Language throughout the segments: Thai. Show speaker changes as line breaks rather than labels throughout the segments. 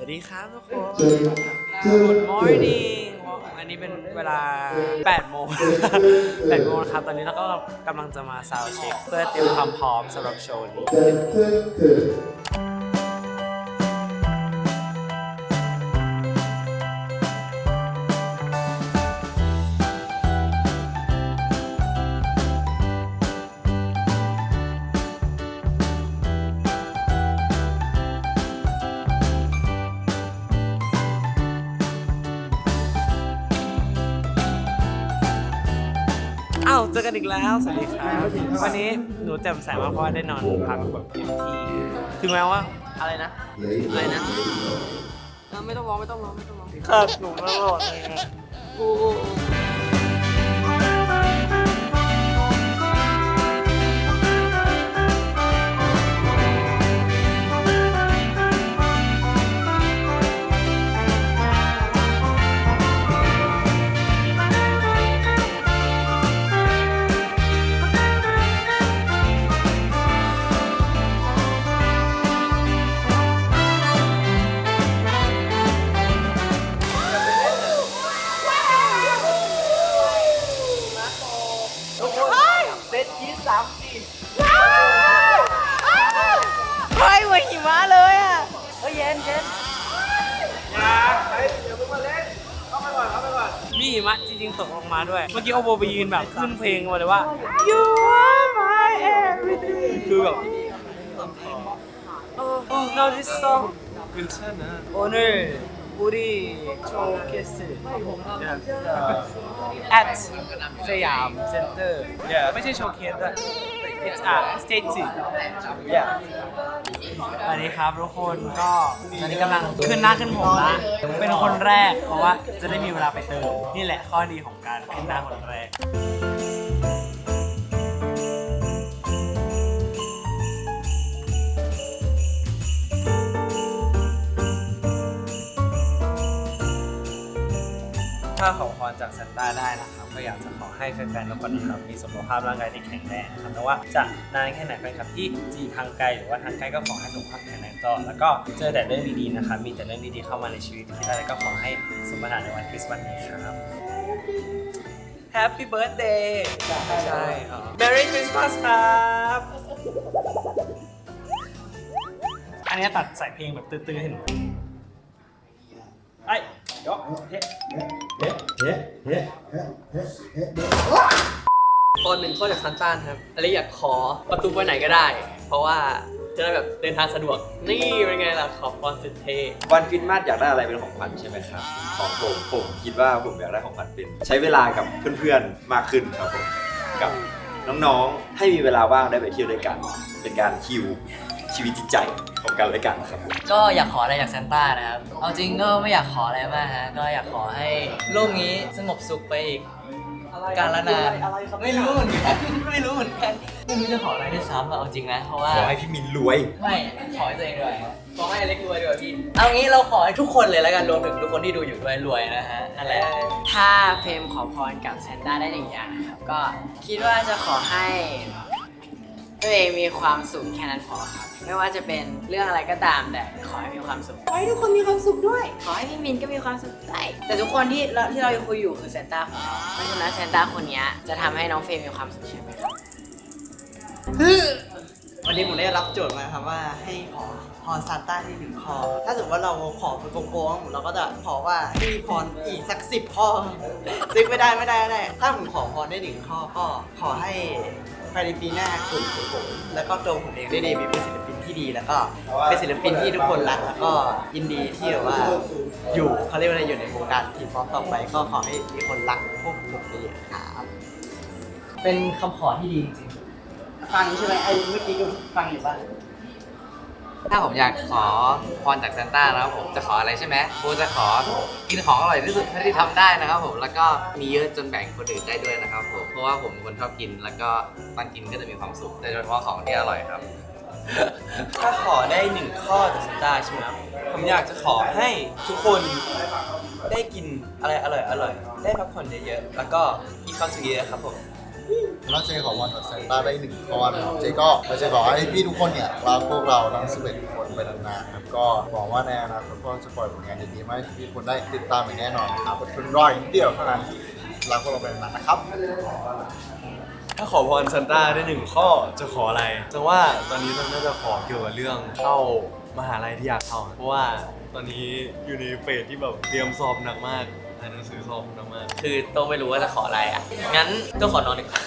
สวัสดีครับทุกคน Good morning อันนี้เป็นเวลา 8 โมง 8 โมงนะครับ ตอนนี้เราก็กำลังจะมาซาวเช็ค เพื่อเตรียมความพร้อมสำหรับโชว์นี้ เจอกันอีกแล้ว สวัสดีครับ วันนี้หนูแจ่มใสมากเพราะว่าได้นอนพักแบบเต็มที่ถึงแม้ว่าอะไรนะ อะไรนะเออไม่ต้องร้องไม่ต้องร้องไม่ต้องร้องขาดหนูตลอดเลยอะโสามสี่
เฮ้ยเหมือนหิมะเลยอะ
เฮ้ยเย็นเย็นอย่าเดี๋ยวมึงมาเล่นเข้าไปก่อนเข้าไปก่อนมีหิมะจริงๆตกลงมาด้วย เมื่อกี้โอโบไปยืนแบบขึ้นเพลงมาเลยว่า you are my everything คือแบบ oh, oh now this song
เป็น
เช่นนะ honor 우리 쇼케이스 at สยามเซ็นเตอร์
Yeah.
ไม่ใช่โชว์เคสด้วย it's a stage yeah สวัสดีครับทุกคนก็ตอนนี้กำลังขึ้นหน้าขึ้นผมละเป็นคนแรก เพราะว่าจะได้มีเวลาไปเติม นี่แหละข้อดีของการขึ้นหน้าคนแรก ถ้าของพรจากซันต้าได้นะครับก็อยากจะขอให้แฟนๆทุกคนนะครับมีสุขภาพร่างกายที่แข็งแรงนะครับไม่ว่าจะนานแค่ไหนแฟนคลับที่จีทางไกลหรือว่าทางใกล้ก็ขอให้สุขภาพแข็งแรงต่อแล้วก็เจอแต่เรื่องดีๆนะครับมีแต่เรื่องดีๆเข้ามาในชีวิตที่ได้แล้วก็ขอให้สมปรารถนาในวันคริสต์มาสนี้ครับ Happy Birthday ใช่ครับ Merry Christmas ครับ อันนี้ตัดใส่เพลงแบบตื้อๆให้หนูไอ้ เดี๋ยวเฮ้
คนหนึ่งข้อจากซันต้านครับอะไรอยากขอประตูไปไหนก็ได้ เพราะว่าจะได้แบบเดินทางสะดวก นี่เป็นไงล่ะขอบคอนสุดเท่
วันคริสต์มาสอยากได้อะไรเป็นของขวัญใช่ไหมครับ ของผมผมคิดว่าผมอยากได้ของขวัญเป็น ใช้เวลากับเพื่อนๆมากขึ้นครับผมกับน้องๆให้มีเวลาว่างได้ไปเที่ยวด้วยกัน เป็นการคิว ชีวิตจิตใจของกันและกันครับผม
ก็อยากขออะไรจากซานต้านะครับ เอาจริงก็ไม่อยากขออะไรมากฮะ ก็อยากขอให้โลกนี้สงบสุขไปอีก การละนานไม่รู้เหมือนกันไม่รู้เหมือนกันไม่รู้จะขออะไรด้วยซ้ำอะเอาจริงนะ เพราะว่า
ขอให้พี่มินรวย
ไม่ ขอให้ตัวเองด้วยฮะ
ขอให้อเล็กรวยดีกว่าพี่
เอางี้เราขอให้ทุกคนเลยแล้วกันรวมถึงทุกคนที่ดูอยู่ด้วยรวยนะฮะนั่นแหละ
ถ้าเฟรมขอพรกับแซนต้าได้หนึ่งอย่างนะครับ ก็คิดว่าจะขอให้ ตัวเองมีความสุขแค่นั้นพอครับ ไม่ว่าจะเป็นเรื่องอะไรก็ตามแต่ขอให้มีความสุข ขอให้ทุกคนมีความสุขด้วย ขอให้พี่มินก็มีความสุขด้วยแต่ทุกคนที่เราที่เราคุยอยู่คือแซนต้าของเราเพราะฉะนั้นแซนต้าคนเนี้ยจะทำให้น้องเฟรมมีความสุขใช่ไหมครับ
วันนี้ผมได้รับโจทย์มาครับว่าให้ขอพรซานต้าที่หนึ่งข้อถ้าสมมติว่าเราขอไปโกงๆเราก็จะขอว่าให้มีพรอีกสักสิบข้อซึ่งไม่ได้ไม่ได้ไม่ได้ ถ้าผมขอพรได้หนึ่งข้อก็ขอให้ ภายในปีหน้ากลุ่มของผมแล้วก็ตัวผมเองได้เดบิวต์เป็นศิลปินที่ดีแล้วก็เป็นศิลปินที่ทุกคนรักแล้วก็ยินดีที่แบบว่าอยู่เขาเรียกว่าอะไรอยู่ในวงการทีป๊อปต่อไป ก็ขอให้มีคนรักพวกผมเยอะๆครับ
เป็นคำขอที่ดีจริง
ฟังใช่ไหมไอ้เมื่อกี้ก็ฟังอยู่ป่ะ
ถ้าผมอยากขอพรจากซานต้านะครับผมจะขออะไรใช่ไหมผมจะขอกินของอร่อยที่สุดเท่าที่ทำได้นะครับผมแล้วก็มีเยอะจนแบ่งคนอื่นได้ด้วยนะครับผมเพราะว่าผมเป็นคนชอบกิน แล้วก็ตอนกินก็จะมีความสุขแต่โดยเฉพาะของที่อร่อยครับ
ถ้าขอได้หนึ่งข้อจากซันต้าใช่ไหมครับผมอยากจะขอให้ทุกคนได้กินอะไรอร่อยอร่อยๆได้พักผ่อนเยอะๆแล้วก็มีความสุขเยอะๆครับผม
แล้วเจขอวันกับแซนต้าได้หนึ่งข้อนะครับเจก็จะขอให้พี่ทุกคนเนี่ยรักพวกเราทั้ง11คนไปนานๆครับก็หวังว่าในอนาคตก็จะปล่อยผลงานดีๆมาให้ทุกคนได้ติดตามอย่างแน่นอนนะครับอดทนรออีกนิดเดียวเท่านั้นรักพวกเราไปนานๆนะครับ
ถ้าขอพรซันต้าได้หนึ่งข้อจะขออะไรจังว่าตอนนี้ต้องน่าจะขอเกี่ยวกับเรื่องเข้ามหาลัยที่อยากเข้าเพราะว่าตอนนี้อยู่ในเฟสที่แบบเตรียมสอบหนักมากอ่านหนังสือสอบหนักมาก
คือโต้องไม่รู้ว่าจะขออะไรอะ งั้นก็ขอนอนดีกว่า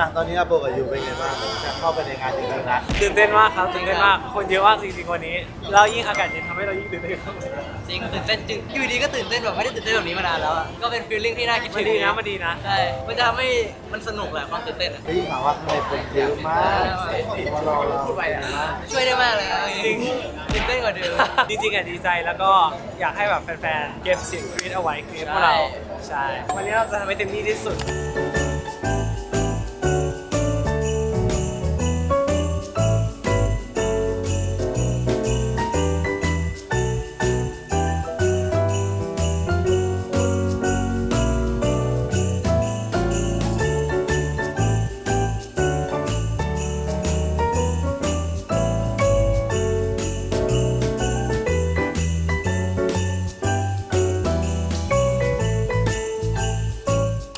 อะตอนนี้อาโปกับยูเป็นไงบ้างจะเข้าไปในงานจริงๆนะ
ตื่นเต้นมากครับตื่นเต้นมากคนเยอะมากจริงๆวันนี้แล้วยิ่งอากาศเย็นทำให้เรายิ่งตื่นเต้นขึ้น
จริงตื่นเต้นจริงอยู่ดีก็ตื่นเต้นแบบไม่ได้ตื่นเต้นแบบนี้มานานแล้วอะก็เป็นฟีลลิ่งที่น่าคิด
มั
ถึ
น
ง
ดีนะมันดีนะ
ใช่มันจะทำให้มันสนุกแหละความตื่นเต้นอะ
ได้ยินข่าวว่าข้างในคนเยอะมากมารอเรา
ช่วยได้มากเลยอะจริงตื่นเต้นกว่าเดิม
จริงๆอะดีใจแล้วก็อยากให้แบบแฟนๆเก็บเสียงกรี๊ดเอาไว้กรี๊ดพวกเราใช่วันนี้เราจะทำให้เต็มที่ที่สุด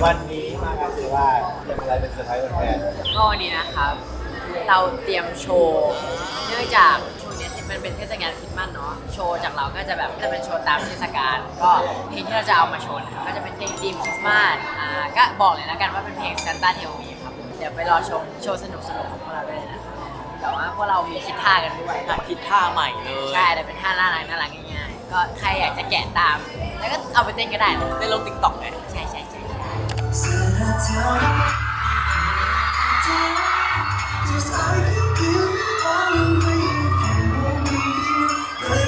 วันนี้มางานเซว่าจะมีอะไรเป็นเซอร์ไพรส์แฟน
ก็วันนี้นะครับ เราเตรียมโชว์เนื่องจากช่วงเนี้ยที่มันเป็นเทศกาลคริสต์มาสเนาะโชว์จากเราก็จะแบบจะเป็นโชว์ตามเทศกาลก็เพลงที่เราจะเอามาโชว์นะครับก็จะเป็นเพลงธีมคริสต์มาสอ่าก็บอกเลยแล้วกันว่าเป็นเพลง Santa Tell Me ครับเดี๋ยวไปรอชมโชว์สนุกๆของพวกเราด้วยนะครับแต่ว่าพวกเรามีคิดท่ากันด้วย
คิดท่าใหม่เลย
ใช่แต่เป็นท่าน่ารักน่ารักง่ายๆก็ใครอยากจะแกะตาม แล้วก็เอาไปเต้นก็ได้นะ
ได้ลงติ๊กต็อกเลย
ใช่ใช่ใช่ใช่
Just I can give all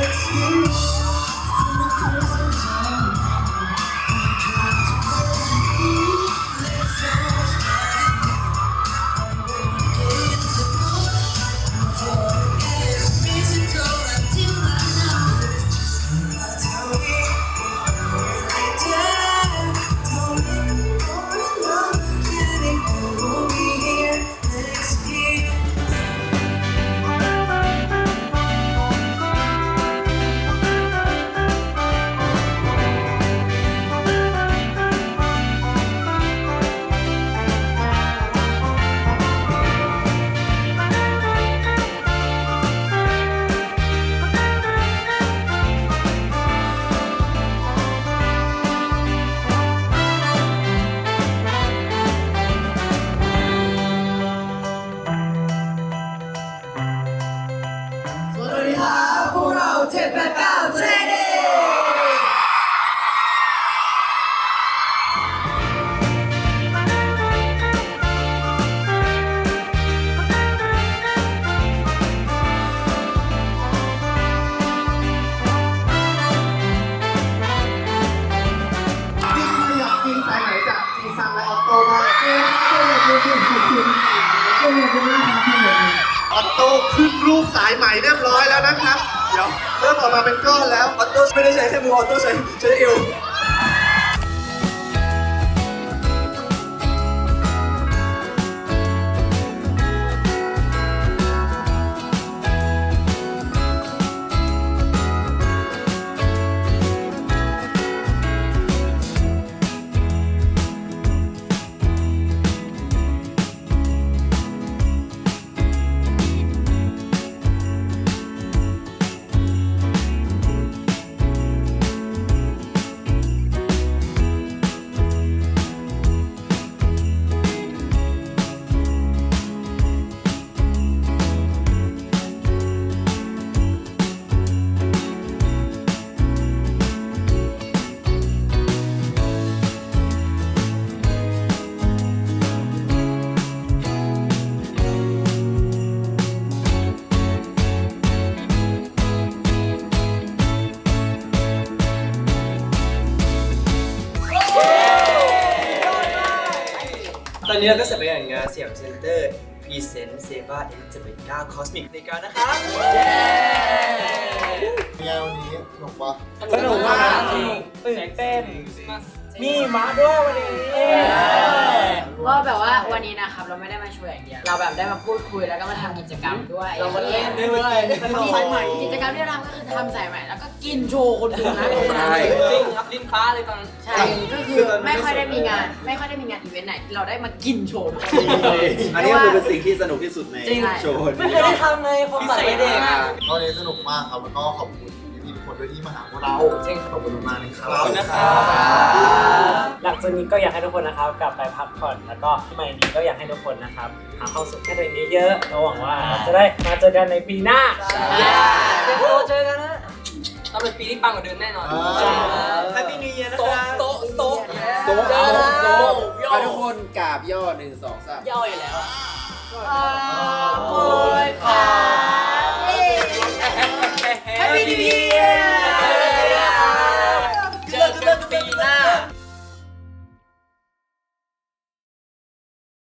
if you not ขึ้นรูปสายใหม่เรียบร้อยแล้วนะครับ เดี๋ยวเริ่มออกมาเป็นก้อนแล้วออโต้ไม่ได้ใช้แค่มือออโต้ใช้ใช้เอว
อนนี้เราก็เสร็จไปอย่างงานสยามเซ็นเตอร์
พรีเซนต์เซบาเอ็กจะเป็นก้าคอสมิกในการนะครับ
เป็นไงวันนี้สนุกปะ
สนุกมาก ตื่นเต้น มีมาด้วยวันนี้
ว่าวันนี้นะครับเราไม่ได้มาช่วยอย่างเดียว เราแบบได้มาพูดคุยแล้วก็มาทำกิจกรรมด้วย
เรามาเล่นด้วย
กิจ
ทำสายใหม่
กิจกรรมที่เราทำก็คือทำสายใหม่แล้วก็กินโชว์คนดูนะ
ใช่
จริงครับลิ้นค้าเลยตอนนั้น
ใช่ก็คือไม่ค่อยได้มีงาน ไม่ค่อยได้มีงานอีเวนต์ไหนที่เราได้มากินโชว์ทุกคน
อันนี้ก็คือเป็นสิ่งที่สนุกที่สุดใน
จริง
โชว์
ไม่เคยได้ทำเลยความฝันไม่เด็ก
วันนี้สนุกมากครับแล้วก็ขอบคุณพี่ๆทุ กคนด้วยที่มาหาพวกเรา
จริง
ขอบคุณมากนะครับ
ขอบคุณนะครับ
หลังจากนี้ก็อยากให้ทุกคนนะครับกลับไปพักผ่อนแล้วก็ที่ใหม่นี้ก็อยากให้ทุกคนนะครับหาความสุขให้ตัวเองเยอะๆเราหวังว่าเราจะได้มาเจอกันในปีหน้า
เดี๋ยวเราเจอกันนะต้องเป็นปีที่ปังกว่าเดิมแน่นอน
แฮปปี้นิวเยียร์นะครับ
โต๊ะโต๊ะ
โต๊ะ
เจอแล้ว
โต๊ะ
ไปทุกคนกราบย่อหนึ่งสองสามย่ออยู่แล้ว
ขอบคุณค่ะ Happy New Year!